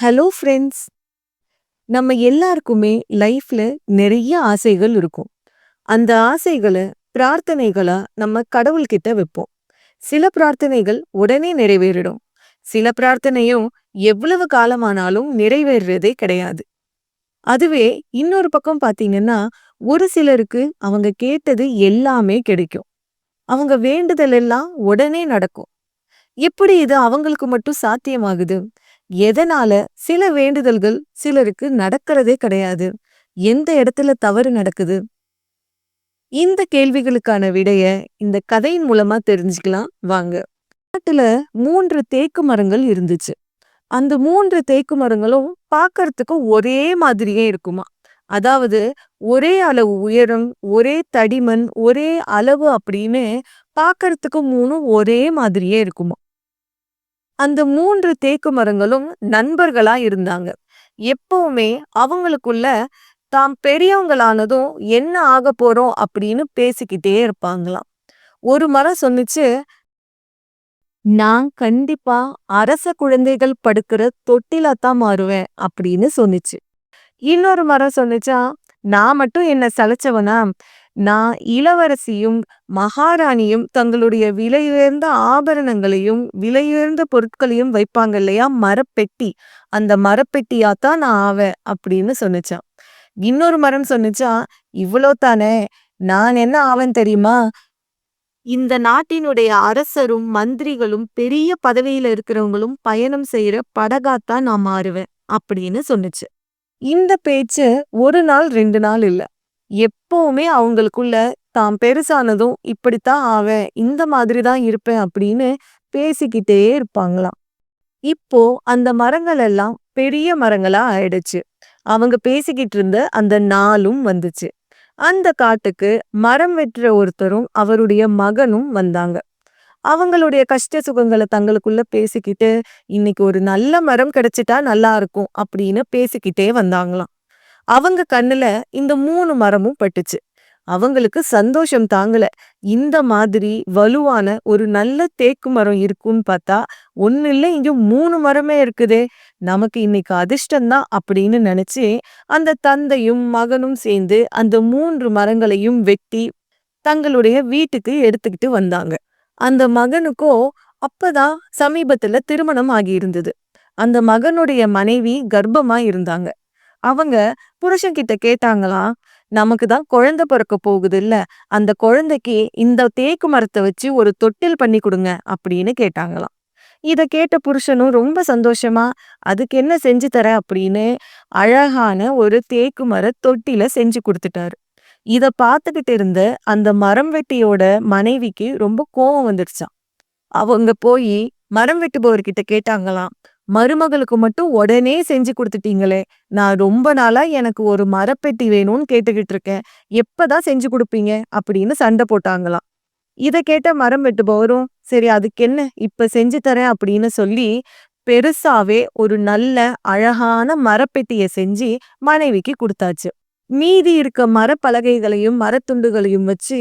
Hello friends நம்ம எல்லாருக்குமே லைஃப்ல நிறைய ஆசைகள் இருக்கும். அந்த ஆசைகளை பிரார்த்தனைகளா நம்ம கடவுள்கிட்ட வைப்போம். சில பிரார்த்தனைகள் உடனே நிறைவேறிடும். சில பிரார்த்தனையும் எவ்வளவு காலமானாலும் நிறைவேறுறதே கிடையாது. அதுவே இன்னொரு பக்கம் பார்த்தீங்கன்னா ஒரு சிலருக்கு அவங்க கேட்டது எல்லாமே கிடைக்கும். அவங்க வேண்டுதல் எல்லாம் உடனே நடக்கும். எப்படி இது அவங்களுக்கு மட்டும் சாத்தியமாகுது? எதனால சில வேண்டுதல்கள் சிலருக்கு நடக்கிறதே கிடையாது? எந்த இடத்துல தவறு நடக்குது? இந்த கேள்விகளுக்கான விடைய இந்த கதையின் மூலமா தெரிஞ்சுக்கலாம். வாங்க. காட்டுல மூன்று தேக்கு மரங்கள் இருந்துச்சு. அந்த மூன்று தேக்கு மரங்களும் பார்க்கறதுக்கு ஒரே மாதிரியே இருக்குமா? அதாவது ஒரே அளவு உயரம் ஒரே தடிமன் ஒரே அளவு அப்படின்னு பார்க்கறதுக்கு மூணும் ஒரே மாதிரியே இருக்குமா? அந்த மூன்று தேக்கு மரங்களும் நண்பர்களா இருந்தாங்க. எப்பவுமே அவங்களுக்குள்ள தாம் பெரியவங்களானதும் என்ன ஆக போறோம் அப்படின்னு பேசிக்கிட்டே இருப்பாங்களாம். ஒரு மரம் சொன்னிச்சு நான் கண்டிப்பா அரச குழந்தைகள் படுக்கிற தொட்டிலா தான் மாறுவேன் அப்படின்னு சொன்னிச்சு. இன்னொரு மரம் சொன்னுச்சா? நான் மட்டும் என்ன சலைச்சவனா நான் இளவரசியும் மகாராணியும் தங்களுடைய விலையுயர்ந்த ஆபரணங்களையும் விலையுயர்ந்த பொருட்களையும் வைப்பாங்க இல்லையா? மரப்பெட்டி. அந்த மரப்பெட்டியா தான் நான் ஆவேன் அப்படின்னு சொன்னுச்சான் இன்னொரு மரம் சொன்னுச்சா? இவ்வளோ தானே. நான் என்ன ஆவேன் தெரியுமா? இந்த நாட்டினுடைய அரசரும் மந்திரிகளும் பெரிய பதவியில இருக்கிறவங்களும் பயணம் செய்யற படகாத்தான் நான் மாறுவேன் அப்படின்னு சொன்னுச்சு. இந்த பேச்சு ஒரு நாள் ரெண்டு நாள் இல்லை. எப்பவுமே அவங்களுக்குள்ள தாம் பெருசானதும் இப்படித்தான் ஆவேன் இந்த மாதிரி தான் இருப்பேன் அப்படின்னு பேசிக்கிட்டே இருப்பாங்களாம். இப்போ அந்த மரங்கள் எல்லாம் பெரிய மரங்களா ஆயிடுச்சு. அவங்க பேசிக்கிட்டு இருந்த அந்த நாளும் வந்துச்சு. அந்த காட்டுக்கு மரம் வெட்டுற ஒருத்தரும் அவருடைய மகனும் வந்தாங்க. அவங்களுடைய கஷ்ட சுகங்களை தங்களுக்குள்ள பேசிக்கிட்டு இன்னைக்கு ஒரு நல்ல மரம் கிடைச்சிட்டா நல்லா இருக்கும் அப்படின்னு பேசிக்கிட்டே வந்தாங்களாம். அவங்க கண்ணுல இந்த மூணு மரமும் பட்டுச்சு. அவங்களுக்கு சந்தோஷம் தாங்கல. இந்த மாதிரி வலுவான ஒரு நல்ல தேக்கு மரம் இருக்கும்னு பார்த்தா ஒன்னு இல்லை இங்க மூணு மரமே இருக்குதே. நமக்கு இன்னைக்கு அதிர்ஷ்டம்தான் அப்படின்னு நினைச்சு அந்த தந்தையும் மகனும் சேர்ந்து அந்த மூன்று மரங்களையும் வெட்டி தங்களுடைய வீட்டுக்கு எடுத்துக்கிட்டு வந்தாங்க. அந்த மகனுக்கோ அப்பதான் சமீபத்துல திருமணம் ஆகியிருந்தது. அந்த மகனுடைய மனைவி கர்ப்பமா இருந்தாங்க. அவங்க புருஷன் கிட்ட கேட்டாங்களாம் நமக்கு தான் குழந்தை பிறக்க போகுது இல்ல அந்த குழந்தைக்கு இந்த தேக்கு மரத்தை வச்சு ஒரு தொட்டில் பண்ணி கொடுங்க அப்படின்னு கேட்டாங்களாம். இதை கேட்ட புருஷனும் ரொம்ப சந்தோஷமா அதுக்கு என்ன செஞ்சு தர? அப்படின்னு அழகான ஒரு தேக்கு மர தொட்டில செஞ்சு கொடுத்துட்டாரு. இத பார்த்துக்கிட்டு இருந்த அந்த மரம் வெட்டியோட மனைவிக்கு ரொம்ப கோவம் வந்துடுச்சான் அவங்க போய் மரம் வெட்டுபவர்கிட்ட கேட்டாங்களாம் மருமகளுக்கு மட்டும் உடனே செஞ்சு கொடுத்துட்டீங்களே நான் ரொம்ப நாளா எனக்கு ஒரு மரப்பெட்டி வேணும்னு கேட்டுக்கிட்டு இருக்கேன் எப்பதான் செஞ்சு கொடுப்பீங்க? அப்படின்னு சண்டை போட்டாங்களாம். இத கேட்ட மரம் வெட்டுபவரும் சரி அதுக்கு என்ன? இப்ப செஞ்சு தரேன் அப்படின்னு சொல்லி பெருசாவே ஒரு நல்ல அழகான மரப்பெட்டிய செஞ்சு மனைவிக்கு கொடுத்தாச்சு. மீதி இருக்க மரப்பலகைகளையும் மரத்துண்டுகளையும் வச்சு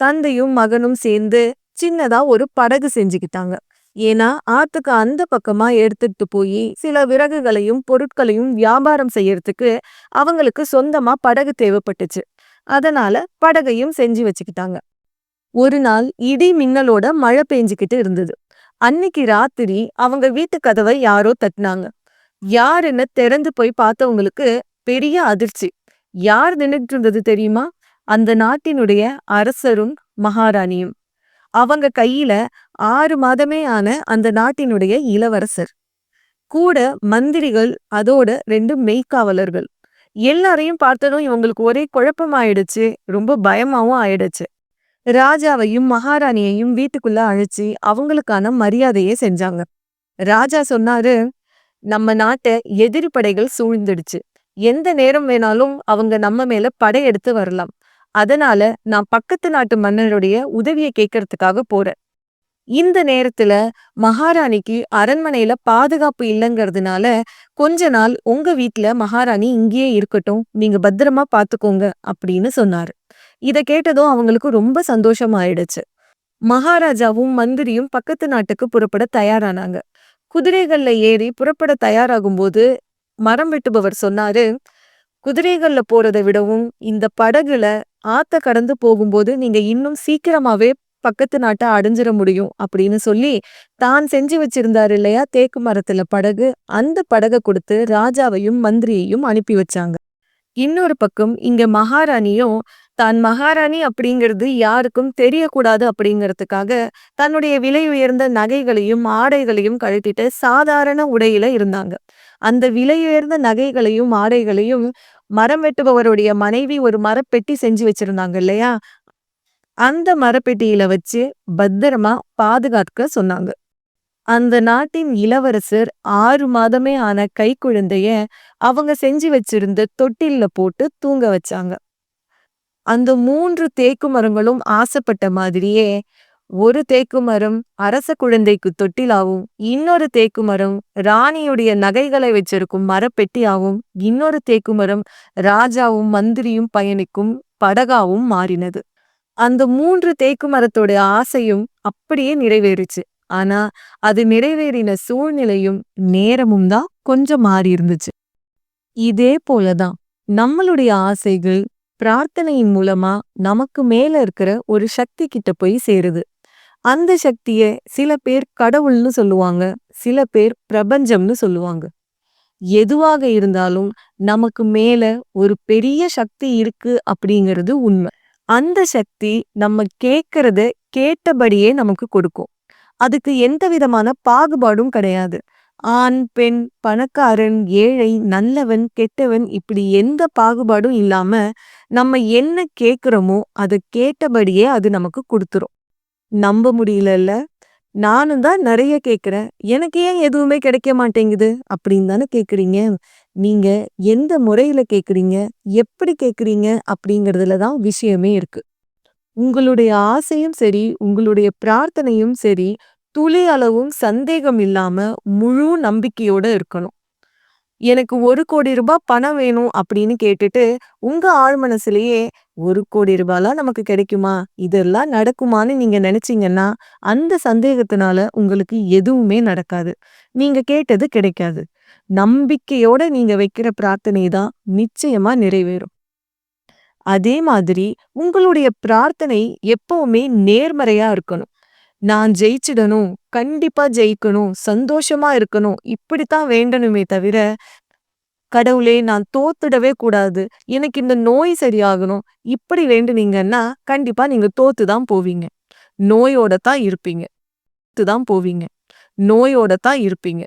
தந்தையும் மகனும் சேர்ந்து சின்னதா ஒரு படகு செஞ்சுக்கிட்டாங்க. ஏன்னா ஆத்துக்கு அந்த பக்கமா எடுத்துட்டு போய் சில விறகுகளையும் பொருட்களையும் வியாபாரம் செய்யறதுக்கு அவங்களுக்கு சொந்தமா படகு தேவைப்பட்டுச்சு. அதனால படகையும் செஞ்சு வச்சுக்கிட்டாங்க. ஒரு நாள் இடி மின்னலோட மழை பெஞ்சுக்கிட்டு இருந்தது. அன்னைக்கு ராத்திரி அவங்க வீட்டு கதவை யாரோ தட்டினாங்க. யாருன்னு திறந்து போய் பார்த்தவங்களுக்கு பெரிய அதிர்ச்சி. யார் நின்றுட்டு இருந்தது தெரியுமா? அந்த நாட்டினுடைய அரசரும் மகாராணியும். அவங்க கையில ஆறு மாதமே ஆன அந்த நாட்டினுடைய இளவரசர். கூட மந்திரிகள் அதோட ரெண்டு மெய்க்காவலர்கள். எல்லாரையும் பார்த்ததும் இவங்களுக்கு ஒரே குழப்பமாயிடுச்சு ரொம்ப பயமாவும் ஆயிடுச்சு. ராஜாவையும் மகாராணியையும் வீட்டுக்குள்ள அழைச்சி அவங்களுக்கான மரியாதையே செஞ்சாங்க. ராஜா சொன்னாரு நம்ம நாட்டை எதிரி படைகள் சூழ்ந்துடுச்சு. எந்த நேரம் வேணாலும் அவங்க நம்ம மேல படையெடுத்து வரலாம். அதனால நான் பக்கத்து நாட்டு மன்னருடைய உதவியை கேட்கறதுக்காக போறேன். இந்த நேரத்துல மகாராணிக்கு அரண்மனையில பாதுகாப்பு இல்லைங்கிறதுனால கொஞ்ச நாள் உங்க வீட்டுல மகாராணி இங்கேயே இருக்கட்டும் நீங்க பத்திரமா பாத்துக்கோங்க அப்படின்னு சொன்னாரு. இத கேட்டதும் அவங்களுக்கு ரொம்ப சந்தோஷமாயிடுச்சு. மகாராஜாவும் மந்திரியும் பக்கத்து நாட்டுக்கு புறப்பட தயாரானாங்க. குதிரைகள்ல ஏறி புறப்பட தயாராகும் போது மரம் வெட்டுபவர் சொன்னாரு குதிரைகள்ல போறதை விடவும் இந்த படகுல ஆத்த கடந்து போகும்போது நீங்க இன்னும் சீக்கிரமாவே பக்கத்து நாட்டை அடைஞ்சிட முடியும் அப்படின்னு சொல்லி தான் செஞ்சு வச்சிருந்தாரு இல்லையா? தேக்கு மரத்துல படகு. அந்த படகை கொடுத்து ராஜாவையும் மந்திரியையும் அனுப்பி வச்சாங்க. இன்னொரு பக்கம் இங்க மகாராணியும் தான் மகாராணி அப்படிங்கிறது யாருக்கும் தெரியக்கூடாது அப்படிங்கிறதுக்காக தன்னுடைய விலை உயர்ந்த நகைகளையும் ஆடைகளையும் கழட்டிட்டு சாதாரண உடையில இருந்தாங்க. அந்த விலையுயர்ந்த நகைகளையும் ஆடைகளையும் மரம் வெட்டுபவருடைய மனைவி ஒரு மரப்பெட்டி செஞ்சு வச்சிருந்தாங்க இல்லையா? அந்த மரப்பெட்டியில வச்சு பத்திரமா பாதுகாக்க சொன்னாங்க. அந்த நாட்டின் இளவரசர் ஆறு மாதமே ஆன கைக்குழந்தைய அவங்க செஞ்சு வச்சிருந்த தொட்டில்ல போட்டு தூங்க வச்சாங்க. அந்த மூன்று தேக்கு மரங்களும் ஆசைப்பட்ட மாதிரியே ஒரு தேக்கு மரம் அரச குழந்தைக்கு தொட்டிலாவும் இன்னொரு தேக்கு மரம் ராணியுடைய நகைகளை வச்சிருக்கும் மரப்பெட்டியாவும் இன்னொரு தேக்கு மரம் ராஜாவும் மந்திரியும் பயணிக்கும் படகாவும் மாறினது. அந்த மூன்று தேக்கு மரத்தோட ஆசையும் அப்படியே நிறைவேறுச்சு. ஆனா அது நிறைவேறின சூழ்நிலையும் நேரமும் தான் கொஞ்சம் மாறி இருந்துச்சு இதே போலதான் நம்மளுடைய ஆசைகள் பிரார்த்தனையின் மூலமா நமக்கு மேல இருக்கிற ஒரு சக்தி கிட்ட போய் சேருது. அந்த சக்தியை சில பேர் கடவுள்னு சொல்லுவாங்க சில பேர் பிரபஞ்சம்னு சொல்லுவாங்க. எதுவாக இருந்தாலும் நமக்கு மேல ஒரு பெரிய சக்தி இருக்கு அப்படிங்கிறது உண்மை. அந்த சக்தி நம்ம கேட்கறத கேட்டபடியே நமக்கு கொடுக்கும். அதுக்கு எந்த விதமான பாகுபாடும் கிடையாது. ஆண் பெண் பணக்காரன் ஏழை நல்லவன் கெட்டவன் இப்படி எந்த பாகுபாடும் இல்லாம நம்ம என்ன கேட்குறோமோ அதை கேட்டபடியே அது நமக்கு கொடுத்துரும். நம்ப முடியலல்ல. நானும் தான் நிறைய கேட்குறேன். எனக்கு ஏன் எதுவுமே கிடைக்க மாட்டேங்குது? அப்படின்னு தானே கேட்குறீங்க. நீங்கள் எந்த முறையில் கேட்குறீங்க? எப்படி கேட்குறீங்க? அப்படிங்கிறதுல தான் விஷயமே இருக்குது உங்களுடைய ஆசையும் சரி உங்களுடைய பிரார்த்தனையும் சரி துளி அளவும் சந்தேகம் இல்லாமல் முழு நம்பிக்கையோடு இருக்கணும். எனக்கு ஒரு கோடி ரூபாய் பணம் வேணும் அப்படின்னு கேட்டுட்டு உங்க ஆழ் மனசுலயே ஒரு கோடி ரூபாய்லாம் நமக்கு கிடைக்குமா? இதெல்லாம் நடக்குமான்னு நீங்க நினைச்சீங்கன்னா அந்த சந்தேகத்தினால உங்களுக்கு எதுவுமே நடக்காது. நீங்க கேட்டது கிடைக்காது. நம்பிக்கையோட நீங்க வைக்கிற பிரார்த்தனை தான் நிச்சயமா நிறைவேறும். அதே மாதிரி உங்களுடைய பிரார்த்தனை எப்பவுமே நேர்மறையா இருக்கணும். நான் ஜெயிச்சிடணும் கண்டிப்பா ஜெயிக்கணும் சந்தோஷமா இருக்கணும் இப்படித்தான் வேண்டணுமே தவிர கடவுளே நான் தோத்துடவே கூடாது. எனக்கு இந்த நோய் சரியாகணும். இப்படி வேண்டுனீங்கன்னா கண்டிப்பா நீங்க தோத்து தான் போவீங்க. நோயோட தான் இருப்பீங்க. தான் போவீங்க. நோயோட தான் இருப்பீங்க.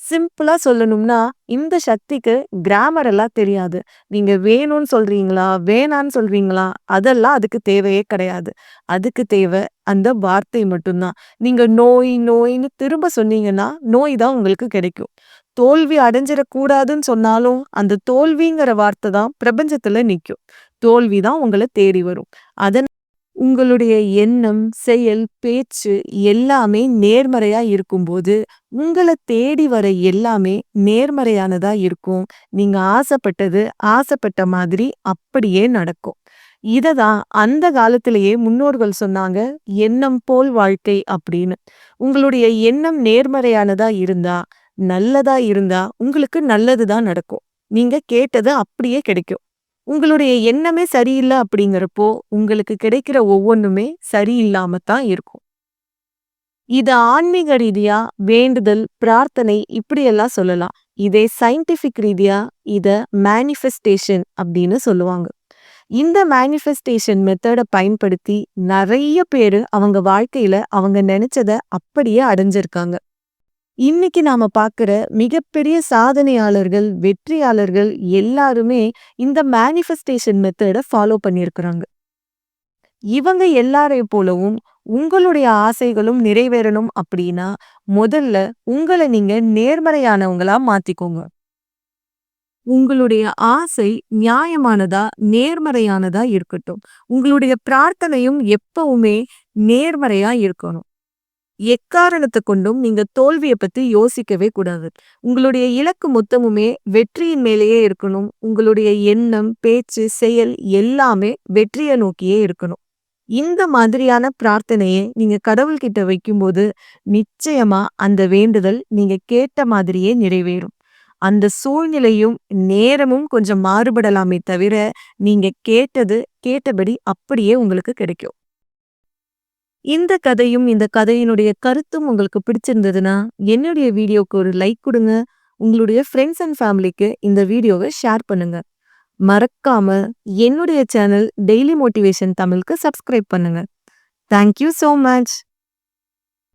சிம்பிளா சொல்லணும்னா இந்த சக்திக்கு கிராமர் எல்லாம் தெரியாது. நீங்க வேணும்னு சொல்றீங்களா வேணான்னு சொல்றீங்களா அதெல்லாம் அதுக்கு தேவையே கிடையாது. அதுக்கு தேவை அந்த வார்த்தை மட்டும்தான். நீங்க நோய் நோயின்னு திரும்ப சொன்னீங்கன்னா நோய் தான் உங்களுக்கு கிடைக்கும். தோல்வி அடைஞ்சிடக்கூடாதுன்னு சொன்னாலும் அந்த தோல்விங்கிற வார்த்தை தான் பிரபஞ்சத்துல நிற்கும் தோல்வி தான் உங்களை தேடி வரும். அதன் உங்களுடைய எண்ணம் செயல் பேச்சு எல்லாமே நேர்மறையா இருக்கும்போது உங்களை தேடி வர எல்லாமே நேர்மறையானதா இருக்கும். நீங்க ஆசைப்பட்டது ஆசைப்பட்ட மாதிரி அப்படியே நடக்கும். இததான் அந்த காலத்திலேயே முன்னோர்கள் சொன்னாங்க எண்ணம் போல் வாழ்க்கை அப்படின்னு. உங்களுடைய எண்ணம் நேர்மறையானதா இருந்தா நல்லதா இருந்தா உங்களுக்கு நல்லது தான் நடக்கும். நீங்க கேட்டது அப்படியே கிடைக்கும். உங்களுடைய எண்ணமே சரியில்லை அப்படிங்கிறப்போ உங்களுக்கு கிடைக்கிற ஒவ்வொன்றுமே சரியில்லாம தான் இருக்கும். இது ஆன்மீக ரீதியா வேண்டுதல் பிரார்த்தனை இப்படியெல்லாம் சொல்லலாம். இதே சயின்டிபிக் ரீதியா இத மேனிஃபெஸ்டேஷன் அப்படின்னு சொல்லுவாங்க. இந்த மேனிஃபெஸ்டேஷன் மெத்தடை பயன்படுத்தி நிறைய பேரு அவங்க வாழ்க்கையில அவங்க நினைச்சத அப்படியே அடைஞ்சிருக்காங்க. இன்னைக்கு நாம பார்க்கிற மிகப்பெரிய சாதனையாளர்கள் வெற்றியாளர்கள் எல்லாருமே இந்த மேனிஃபெஸ்டேஷன் மெத்தடை ஃபாலோ பண்ணியிருக்கிறாங்க. இவங்க எல்லாரையும் போலவும் உங்களுடைய ஆசைகளும் நிறைவேறணும் அப்படின்னா முதல்ல உங்களை நீங்க நேர்மறையானவங்களா மாத்திக்கோங்க. உங்களுடைய ஆசை நியாயமானதா நேர்மறையானதா இருக்கட்டும். உங்களுடைய பிரார்த்தனையும் எப்பவுமே நேர்மறையா இருக்கணும். எக்காரணத்தை கொண்டும் நீங்க தோல்வியை பத்தி யோசிக்கவே கூடாது. உங்களுடைய இலக்கு மொத்தமுமே வெற்றியின் மேலேயே இருக்கணும். உங்களுடைய எண்ணம் பேச்சு செயல் எல்லாமே வெற்றியை நோக்கியே இருக்கணும். இந்த மாதிரியான பிரார்த்தனையை நீங்க கடவுள்கிட்ட வைக்கும்போது நிச்சயமா அந்த வேண்டுதல் நீங்க கேட்ட மாதிரியே நிறைவேறும். அந்த சூழ்நிலையும், நேரமும் கொஞ்சம் மாறுபடலாமே தவிர, நீங்க கேட்டது கேட்டபடி அப்படியே உங்களுக்கு கிடைக்கும். இந்த கதையும், இந்த கதையினுடைய கருத்தும் உங்களுக்கு பிடிச்சிருந்ததுன்னா, என்னுடைய வீடியோக்கு ஒரு லைக் குடுங்க. உங்களுடைய ஃப்ரெண்ட்ஸ் அண்ட் ஃபேமிலிக்கு இந்த வீடியோவ ஷேர் பண்ணுங்க. மறக்காம என்னுடைய சேனல் டெய்லி மோட்டிவேஷன் தமிழ்க்கு சப்ஸ்கிரைப் பண்ணுங்க. Thank you so much.